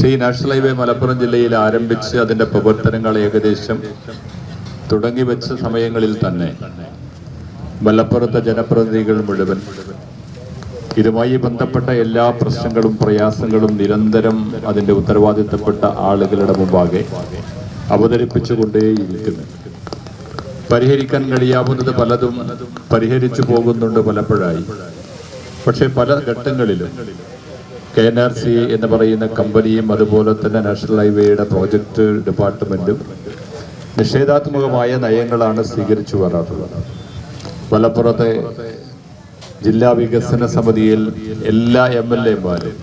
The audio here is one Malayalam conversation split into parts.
ഈ നാഷണൽ ഹൈവേ മലപ്പുറം ജില്ലയിൽ ആരംഭിച്ച് അതിന്റെ പ്രവർത്തനങ്ങൾ ഏകദേശം തുടങ്ങി വെച്ച സമയങ്ങളിൽ തന്നെ മലപ്പുറത്തെ ജനപ്രതിനിധികൾ മുഴുവൻ ഇതുമായി ബന്ധപ്പെട്ട എല്ലാ പ്രശ്നങ്ങളും പ്രയാസങ്ങളും നിരന്തരം അതിന്റെ ഉത്തരവാദിത്തപ്പെട്ട ആളുകളുടെ മുമ്പാകെ അവതരിപ്പിച്ചുകൊണ്ടേയിരിക്കുന്നു. പരിഹരിക്കാൻ കഴിയാവുന്നത് പലതും പരിഹരിച്ചു പോകുന്നുണ്ട് പലപ്പോഴായി. പക്ഷേ പല ഘട്ടങ്ങളിലും കെ എൻ ആർ സി എന്ന് പറയുന്ന കമ്പനിയും അതുപോലെ തന്നെ നാഷണൽ ഹൈവേയുടെ പ്രോജക്റ്റ് ഡിപ്പാർട്ട്മെന്റും നിഷേധാത്മകമായ നയങ്ങളാണ് സ്വീകരിച്ചു വരാറുള്ളത്. മലപ്പുറത്തെ ജില്ലാ വികസന സമിതിയിൽ എല്ലാ എം എൽ എമാരും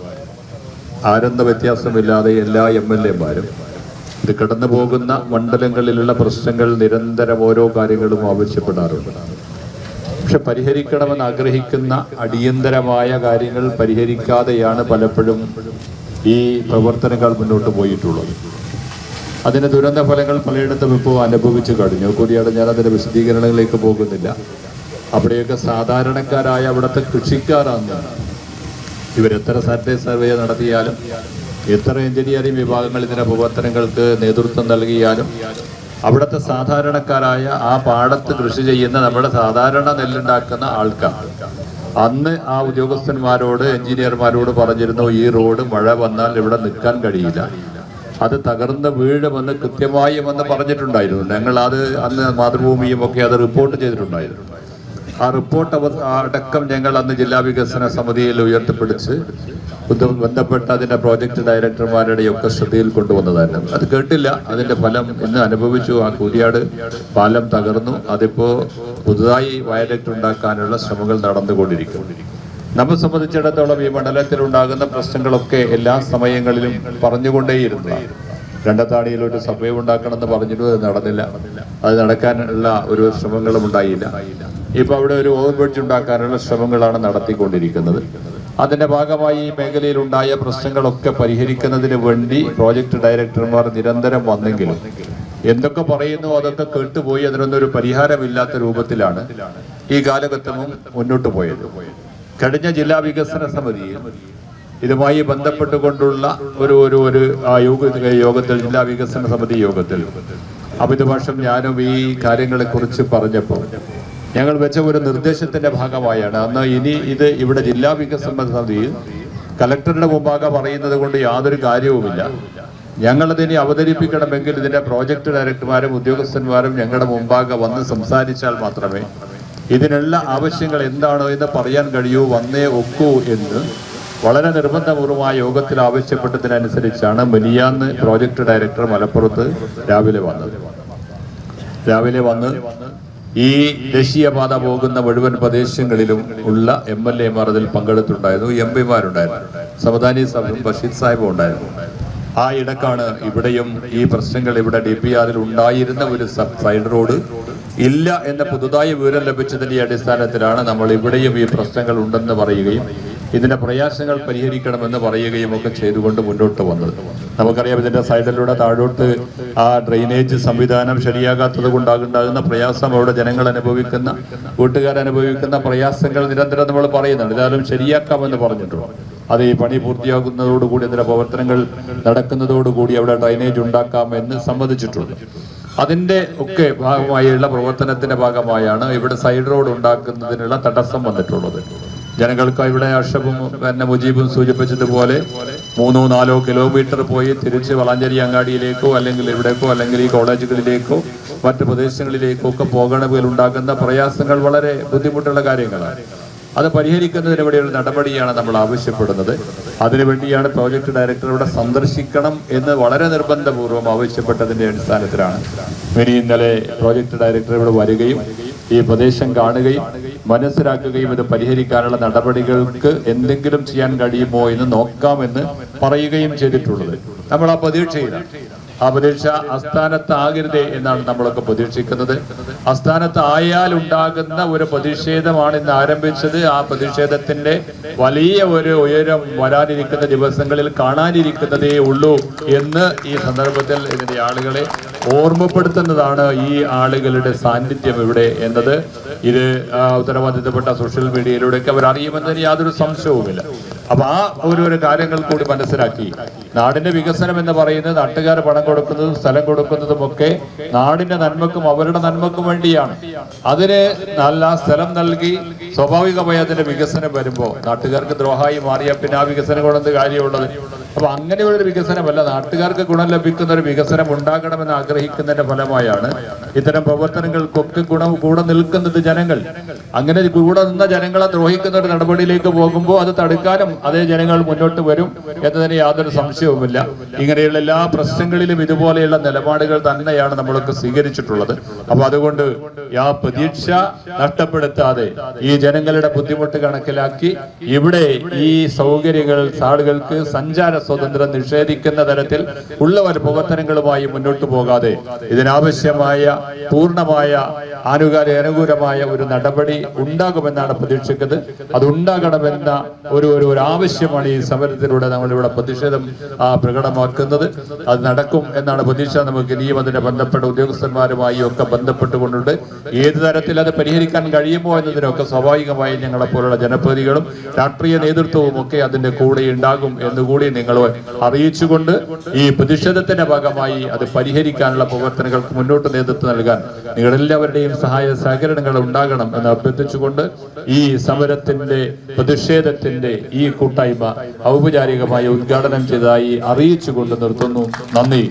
ആരെന്ന വ്യത്യാസമില്ലാതെ എല്ലാ എം എൽ എമാരും ഇത് കടന്നു പോകുന്ന മണ്ഡലങ്ങളിലുള്ള പ്രശ്നങ്ങൾ നിരന്തരം ഓരോ കാര്യങ്ങളും ആവശ്യപ്പെടാറുണ്ട്. പക്ഷെ പരിഹരിക്കണമെന്ന് ആഗ്രഹിക്കുന്ന അടിയന്തരമായ കാര്യങ്ങൾ പരിഹരിക്കാതെയാണ് പലപ്പോഴും ഈ പ്രവർത്തനങ്ങൾ മുന്നോട്ട് പോയിട്ടുള്ളത്. അതിന് ദുരന്ത ഫലങ്ങൾ പലയിടത്തും ഇപ്പോൾ അനുഭവിച്ചു കഴിഞ്ഞു. കൂടിയാണ് ഞാൻ അതിന്റെ വിശദീകരണങ്ങളിലേക്ക് പോകുന്നില്ല. അവിടെയൊക്കെ സാധാരണക്കാരായ അവിടുത്തെ കൃഷിക്കാരാണ്. ഇവരെത്ര സർവേ സർവേ നടത്തിയാലും എത്ര എഞ്ചിനീയറിംഗ് വിഭാഗങ്ങൾ ഇതിന്റെ പ്രവർത്തനങ്ങൾക്ക് നേതൃത്വം നൽകിയാലും അവിടുത്തെ സാധാരണക്കാരായ ആ പാടത്ത് കൃഷി ചെയ്യുന്ന നമ്മുടെ സാധാരണ നെല്ലുണ്ടാക്കുന്ന ആൾക്കാർ അന്ന് ആ ഉദ്യോഗസ്ഥന്മാരോട് എഞ്ചിനീയർമാരോട് പറഞ്ഞിരുന്നു ഈ റോഡ് മഴ വന്നാൽ ഇവിടെ നിൽക്കാൻ കഴിയില്ല. അത് തകർന്ന് വീഴുമെന്ന് കൃത്യമായി എന്ന് പറഞ്ഞിട്ടുണ്ടായിരുന്നു. ഞങ്ങൾ അത് അന്ന് മാതൃഭൂമിയും ഒക്കെ അത് റിപ്പോർട്ട് ചെയ്തിട്ടുണ്ടായിരുന്നു. ആ റിപ്പോർട്ട് അടക്കം ഞങ്ങൾ അന്ന് ജില്ലാ വികസന സമിതിയിൽ ഉയർത്തിപ്പിടിച്ച് ബന്ധ- ബന്ധപ്പെട്ട അതിന്റെ പ്രോജക്റ്റ് ഡയറക്ടർമാരുടെ ഒക്കെ ശ്രദ്ധയിൽ കൊണ്ടുവന്നതായിരുന്നു. അത് കേട്ടില്ല. അതിന്റെ ഫലം ഇന്ന് അനുഭവിച്ചു. ആ കൂരിയാട് പാലം തകർന്നു. അതിപ്പോൾ പുതുതായി വയലറ്റ് ഉണ്ടാക്കാനുള്ള ശ്രമങ്ങൾ നടന്നുകൊണ്ടിരിക്കും. നമ്മെ സംബന്ധിച്ചിടത്തോളം ഈ മണ്ഡലത്തിൽ ഉണ്ടാകുന്ന പ്രശ്നങ്ങളൊക്കെ എല്ലാ സമയങ്ങളിലും പറഞ്ഞുകൊണ്ടേയിരുന്നു. രണ്ടത്താണിയിൽ ഒരു സഭയം ഉണ്ടാക്കണമെന്ന് പറഞ്ഞിട്ട് അത് നടന്നില്ല. അത് നടക്കാനുള്ള ഒരു ശ്രമങ്ങളും ഉണ്ടായില്ല. ഇപ്പോൾ അവിടെ ഒരു ഓവർ ബ്രിഡ്ജ് ഉണ്ടാക്കാനുള്ള ശ്രമങ്ങളാണ് നടത്തിക്കൊണ്ടിരിക്കുന്നത്. അതിന്റെ ഭാഗമായി ഈ മേഖലയിൽ ഉണ്ടായ പ്രശ്നങ്ങളൊക്കെ പരിഹരിക്കുന്നതിന് വേണ്ടി പ്രോജക്ട് ഡയറക്ടർമാർ നിരന്തരം വന്നെങ്കിലും എന്തൊക്കെ പറയുന്നു അതൊക്കെ കേട്ടുപോയി അതിനൊന്നും ഒരു പരിഹാരമില്ലാത്ത രൂപത്തിലാണ് ഈ കാലഘട്ടവും മുന്നോട്ട് പോയത്. കഴിഞ്ഞ ജില്ലാ വികസന സമിതിയിൽ ഇതുമായി ബന്ധപ്പെട്ടുകൊണ്ടുള്ള ഒരു ഒരു ഒരു യോഗത്തിൽ ജില്ലാ വികസന സമിതി യോഗത്തിൽ. അമിതഭാഷം ഞാനും ഈ കാര്യങ്ങളെക്കുറിച്ച് പറഞ്ഞപ്പോൾ ഞങ്ങൾ വെച്ച ഒരു നിർദ്ദേശത്തിന്റെ ഭാഗമായാണ്. അന്ന് ഇനി ഇത് ഇവിടെ ജില്ലാ വികസന സമിതിയിൽ കലക്ടറുടെ മുമ്പാകെ പറയുന്നത് കൊണ്ട് യാതൊരു കാര്യവുമില്ല. ഞങ്ങളതിനെ അവതരിപ്പിക്കണമെങ്കിൽ ഇതിന്റെ പ്രോജക്റ്റ് ഡയറക്ടർമാരും ഉദ്യോഗസ്ഥന്മാരും ഞങ്ങളുടെ മുമ്പാകെ വന്ന് സംസാരിച്ചാൽ മാത്രമേ ഇതിനുള്ള ആവശ്യങ്ങൾ എന്താണോ എന്ന് പറയാൻ കഴിയൂ വന്നേ ഒക്കൂ എന്ന് വളരെ നിർബന്ധപൂർവമായ യോഗത്തിൽ ആവശ്യപ്പെട്ടതിനനുസരിച്ചാണ് മിനിയാന്ന് പ്രോജക്ട് ഡയറക്ടർ മലപ്പുറത്ത് രാവിലെ വന്നത്. രാവിലെ വന്ന് ഈ ദേശീയപാത പോകുന്ന മുഴുവൻ പ്രദേശങ്ങളിലും ഉള്ള എം എൽ എമാർ അതിൽ പങ്കെടുത്തിട്ടുണ്ടായിരുന്നു. എം പിമാരുണ്ടായിരുന്നു. സമദാനി സാഹിബും ബഷീർ സാഹിബും ഉണ്ടായിരുന്നു. ആ ഇടക്കാണ് ഇവിടെയും ഈ പ്രശ്നങ്ങൾ ഇവിടെ ഡി പി ആറിൽ ഉണ്ടായിരുന്ന ഒരു സൈഡ് റോഡ്. ഇല്ല എന്ന പുതുതായി വിവരം ലഭിച്ചതിന്റെ അടിസ്ഥാനത്തിലാണ് നമ്മൾ ഇവിടെയും ഈ പ്രശ്നങ്ങൾ ഉണ്ടെന്ന് പറയുകയും ഇതിന്റെ പ്രയാസങ്ങൾ പരിഹരിക്കണമെന്ന് പറയുകയും ഒക്കെ ചെയ്തുകൊണ്ട് മുന്നോട്ട് വന്നത്. നമുക്കറിയാം ഇതിന്റെ സൈഡിലൂടെ താഴോട്ട് ആ ഡ്രെയിനേജ് സംവിധാനം ശരിയാകാത്തത് കൊണ്ടാകുണ്ടാകുന്ന പ്രയാസം അവിടെ ജനങ്ങൾ അനുഭവിക്കുന്ന വീട്ടുകാർ അനുഭവിക്കുന്ന പ്രയാസങ്ങൾ നിരന്തരം നമ്മൾ പറയുന്നുണ്ട്. ഇതായാലും ശരിയാക്കാമെന്ന് പറഞ്ഞിട്ടുണ്ട് അത് ഈ പണി പൂർത്തിയാകുന്നതോടുകൂടി അതിന്റെ പ്രവർത്തനങ്ങൾ നടക്കുന്നതോടുകൂടി അവിടെ ഡ്രൈനേജ് ഉണ്ടാക്കാമെന്ന് സമ്മതിച്ചിട്ടുണ്ട്. അതിന്റെ ഒക്കെ ഭാഗമായുള്ള പ്രവർത്തനത്തിന്റെ ഭാഗമായാണ് ഇവിടെ സൈഡ് റോഡ് ഉണ്ടാക്കുന്നതിനുള്ള തടസ്സം വന്നിട്ടുള്ളത്. ജനങ്ങൾക്ക് ഇവിടെ അഷബും തന്നെ മുജീബും സൂചിപ്പിച്ചതുപോലെ മൂന്നോ നാലോ കിലോമീറ്റർ പോയി തിരിച്ച് വളാഞ്ചേരി അങ്ങാടിയിലേക്കോ അല്ലെങ്കിൽ ഇവിടേക്കോ അല്ലെങ്കിൽ ഈ കോളേജുകളിലേക്കോ മറ്റ് പ്രദേശങ്ങളിലേക്കോ ഒക്കെ പോകണമെങ്കിൽ ഉണ്ടാക്കുന്ന പ്രയാസങ്ങൾ വളരെ ബുദ്ധിമുട്ടുള്ള കാര്യങ്ങളാണ്. അത് പരിഹരിക്കുന്നതിന് വേണ്ടി നടപടിയാണ് നമ്മൾ ആവശ്യപ്പെടുന്നത്. അതിനുവേണ്ടിയാണ് പ്രോജക്ട് ഡയറക്ടർ ഇവിടെ സന്ദർശിക്കണം എന്ന് വളരെ നിർബന്ധപൂർവം ആവശ്യപ്പെട്ടതിന്റെ അടിസ്ഥാനത്തിലാണ്. ഇനി ഇന്നലെ പ്രോജക്ട് ഡയറക്ടർ ഇവിടെ വരികയും ഈ പ്രദേശം കാണുകയും മനസ്സിലാക്കുകയും ഇത് പരിഹരിക്കാനുള്ള നടപടികൾക്ക് എന്തെങ്കിലും ചെയ്യാൻ കഴിയുമോ എന്ന് നോക്കാമെന്ന് പറയുകയും ചെയ്തിട്ടുള്ളത്. നമ്മൾ ആ പ്രതീക്ഷയിലാണ് ആ പ്രതീക്ഷ അസ്ഥാനത്താകരുതേ എന്നാണ് നമ്മളൊക്കെ പ്രതീക്ഷിക്കുന്നത്. അസ്ഥാനത്തായാൽ ഉണ്ടാകുന്ന ഒരു പ്രതിഷേധമാണ് ഇന്ന് ആരംഭിച്ചത്. ആ പ്രതിഷേധത്തിന്റെ വലിയ ഒരു ഉയരം വരാനിരിക്കുന്ന ദിവസങ്ങളിൽ കാണാനിരിക്കുന്നതേ ഉള്ളൂ എന്ന് ഈ സന്ദർഭത്തിൽ ഇതിന്റെ ആളുകളെ ഓർമ്മപ്പെടുത്തുന്നതാണ് ഈ ആളുകളുടെ സാന്നിധ്യം ഇവിടെ എന്നത്. ഇത് ഉത്തരവാദിത്തപ്പെട്ട സോഷ്യൽ മീഡിയയിലൂടെയൊക്കെ അവർ അറിയുമെന്നതിന് യാതൊരു സംശയവുമില്ല. അപ്പൊ ആ ഒരു ഒരു കാര്യങ്ങൾ കൂടി മനസ്സിലാക്കി. നാടിന്റെ വികസനം എന്ന് പറയുന്നത് നാട്ടുകാർ പണം കൊടുക്കുന്നതും സ്ഥലം കൊടുക്കുന്നതും ഒക്കെ നാടിന്റെ നന്മക്കും അവരുടെ നന്മക്കും വേണ്ടിയാണ്. അതിന് നല്ല സ്ഥലം നൽകി സ്വാഭാവികമായി അതിന്റെ വികസനം വരുമ്പോൾ നാട്ടുകാർക്ക് ദ്രോഹമായി മാറിയ പിന്നെ ആ വികസനം കൊണ്ടെന്ത് കാര്യമുള്ളത് അപ്പൊ അങ്ങനെയുള്ളൊരു വികസനമല്ല നാട്ടുകാർക്ക് ഗുണം ലഭിക്കുന്ന ഒരു വികസനം ഉണ്ടാകണമെന്ന് ആഗ്രഹിക്കുന്നതിന്റെ ഫലമായാണ് ഇത്തരം പ്രവർത്തനങ്ങൾക്കൊക്കെ ഗുണം കൂടെ നിൽക്കുന്നത് ജനങ്ങൾ. അങ്ങനെ കൂടെ നിന്ന ജനങ്ങളെ ദ്രോഹിക്കുന്ന ഒരു നടപടിയിലേക്ക് പോകുമ്പോൾ അത് തടുക്കാനും അതേ ജനങ്ങൾ മുന്നോട്ട് വരും എന്നതിന് യാതൊരു സംശയവുമില്ല. ഇങ്ങനെയുള്ള എല്ലാ പ്രശ്നങ്ങളിലും ഇതുപോലെയുള്ള നിലപാടുകൾ തന്നെയാണ് നമ്മളൊക്കെ സ്വീകരിച്ചിട്ടുള്ളത്. അപ്പൊ അതുകൊണ്ട് ആ പ്രതീക്ഷ നഷ്ടപ്പെടുത്താതെ ഈ ജനങ്ങളുടെ ബുദ്ധിമുട്ട് കണക്കിലാക്കി ഇവിടെ ഈ സൗകര്യങ്ങൾ ആളുകൾക്ക് സഞ്ചാര സ്വാതന്ത്ര്യം നിഷേധിക്കുന്ന തരത്തിൽ ഉള്ള ഒരു പ്രവർത്തനങ്ങളുമായി മുന്നോട്ട് പോകാതെ ഇതിനാവശ്യമായ പൂർണമായ ആനുകാലിക അനുകൂലമായ ഒരു നടപടി ഉണ്ടാകുമെന്നാണ് പ്രതീക്ഷിക്കുന്നത്. അത് ഉണ്ടാകണമെന്ന ഒരു ഒരു ഒരു ആവശ്യമാണ് ഈ സമരത്തിലൂടെ നമ്മളിവിടെ പ്രതിഷേധം പ്രകടമാക്കുന്നത്. അത് നടക്കും എന്നാണ് പ്രതീക്ഷ. നമുക്ക് ഇനിയും അതിന്റെ ബന്ധപ്പെട്ട ഉദ്യോഗസ്ഥന്മാരുമായി ഒക്കെ ബന്ധപ്പെട്ടുകൊണ്ടുണ്ട്. ഏത് തരത്തിൽ അത് പരിഹരിക്കാൻ കഴിയുമോ എന്നതിനൊക്കെ സ്വാഭാവികമായി ഞങ്ങളെ പോലുള്ള ജനപ്രതിനിധികളും രാഷ്ട്രീയ നേതൃത്വവും ഒക്കെ അതിന്റെ കൂടെ ഉണ്ടാകും എന്നുകൂടി നിങ്ങൾ അറിയിച്ചുകൊണ്ട് ഈ പ്രതിഷേധത്തിന്റെ ഭാഗമായി അത് പരിഹരിക്കാനുള്ള പ്രവർത്തനങ്ങൾക്ക് മുന്നോട്ട് നേതൃത്വം നൽകാൻ നിങ്ങളെല്ലാവരുടെയും സഹായ സഹകരണങ്ങൾ ഉണ്ടാകണം എന്ന് അഭ്യർത്ഥിച്ചുകൊണ്ട് ഈ സമരത്തിന്റെ പ്രതിഷേധത്തിന്റെ ഈ കൂട്ടായ്മ ഔപചാരികമായി ഉദ്ഘാടനം ചെയ്തതായി അറിയിച്ചുകൊണ്ട് നിർത്തുന്നു. നന്ദി.